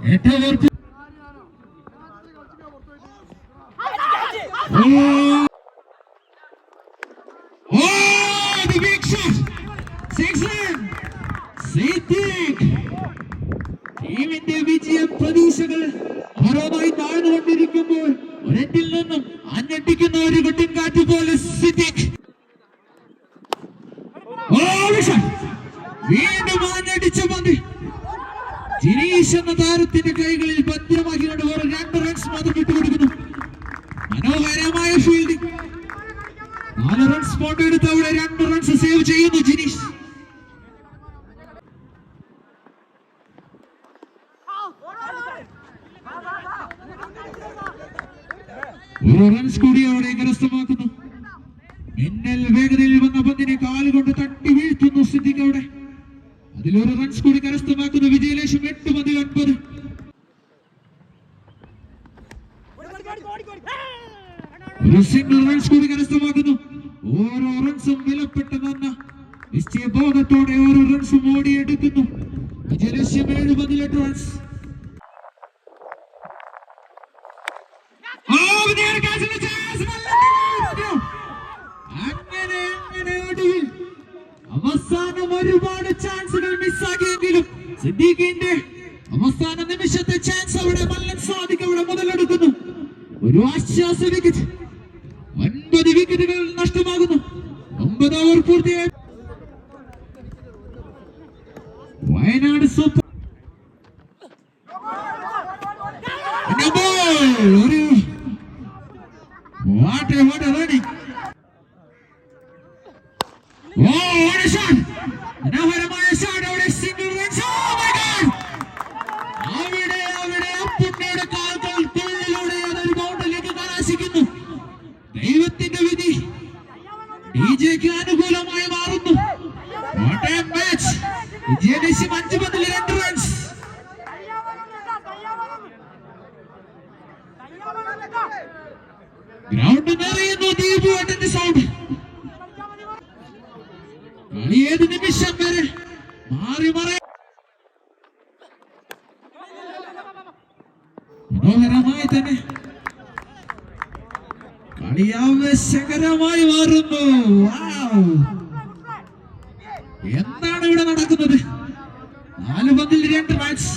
ഏറ്റവും. ടീമിന്റെ വിജയം പ്രതീക്ഷകൾ ഓരോന്നായി താഴ്ന്നുകൊണ്ടിരിക്കുമ്പോൾ ഒരെട്ടിൽ നിന്നും അഞ്ഞെട്ടിക്കുന്ന ഒരു കുട്ടിൻ കാറ്റ് പോലെ സിദ്ദിഖ് വീണ്ടും ആഞ്ഞടിച്ച ജിനീഷ് എന്ന താരത്തിന്റെ കൈകളിൽ പദ്യമാക്കിക്കൊണ്ട് ഒരു രണ്ട് റൺസ് മാത്രം വിട്ടുകൊടുക്കുന്നു മനോഹരമായ ഫീൽഡിംഗ് നാല് റൺസ് കൊണ്ടെടുത്ത് അവിടെ രണ്ട് റൺസ് സേവ് ചെയ്യുന്നു ജിനീഷ് ഒരു റൺസ് കൂടി അവിടെ കരസ്ഥമാക്കുന്നു. മിന്നൽ വേഗതയിൽ വന്ന പന്തിനെ കാലുകൊണ്ട് തട്ടി വീഴ്ത്തുന്നു സിദ്ദിഖ് അവിടെ. അതിലൊരു റൺസ് കൂടി കരസ്ഥമാക്കുന്ന വിജയലേശം എട്ട് മതി ഒൻപത് ഒരു സിംഗിൾ റൺസ് കൂടി കരസ്ഥമാക്കുന്നു. ഓരോ റൺസും വിലപ്പെട്ടതെന്ന നിശ്ചയബോധത്തോടെ ഓരോ റൺസും ഓടിയെടുക്കുന്നു. വിജയലക്ഷ്യം ഏഴ് പതിനെട്ട് റൺസ് ഒരുപാട് ചാൻസുകൾ മിസ്സാക്കിയെങ്കിലും സിദ്ദീഖിന്റെ അവസാന നിമിഷത്തെ ചാൻസ് അവിടെ മല്ലൻ സാദിഖ് അവിടെ മുതലെടുക്കുന്നു. ഒരു ആശ്വാസ വിക്കറ്റ് ഒൻപത് വിക്കറ്റുകൾ നഷ്ടമാകുന്നു. ഒമ്പത് ഓവർ പൂർത്തിയായി. വയനാട് സൂപ്പർ. ഒരു റണ്ണിംഗ് ഓ shot. മനോഹരമായ സിംഗിൾ മൈ ഗോഡ് ദൈവത്തിന്റെ വിധി ഡി ജെക്ക് അനുകൂലമായി മാറുന്നു. A match. വിജയലക്ഷ്യം അഞ്ച് രണ്ട് റൺസ് ഗ്രൗണ്ട് നിറയുന്നു ദീപുവേട്ടന്റെ സൗണ്ട് കളി ഏത് നിമിഷം? മനോഹരമായി തന്നെ. കളി ആവേശകരമായി മാറുന്നു. എന്താണ് ഇവിടെ നടക്കുന്നത്? നാല് പന്തിൽ രണ്ട് മാച്ച്.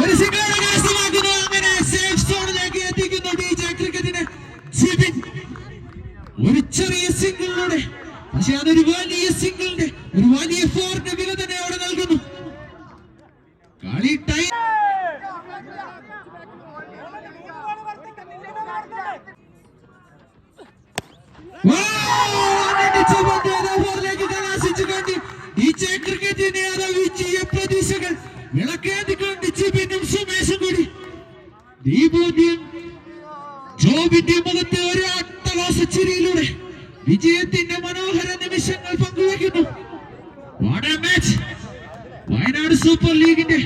ഒരു സിംഗിൾ അങ്ങനെ സേഫ് സോണിലേക്ക് ഒരു ചെറിയ സിംഗിളിലൂടെ പക്ഷെ അതൊരു വലിയ സിംഗിളിന്റെ ഒരു വലിയ ഫോറിന്റെ വില തന്നെ ക്രിക്കറ്റിന്റെ വിജയ പ്രതീക്ഷകൾ വിളക്കേന്തിക്കൊണ്ട് ജിബിനും സുമേഷും കൂടി ദീപോദ്യം ജോബിന്റെ മുഖത്തെ ഒരു അട്ടഹാസ ചിരിയിലൂടെ വിജയത്തിന്റെ മനോഹര നിമിഷങ്ങൾ പങ്കുവയ്ക്കുന്നു! വയനാട് സൂപ്പർ ലീഗിന്റെ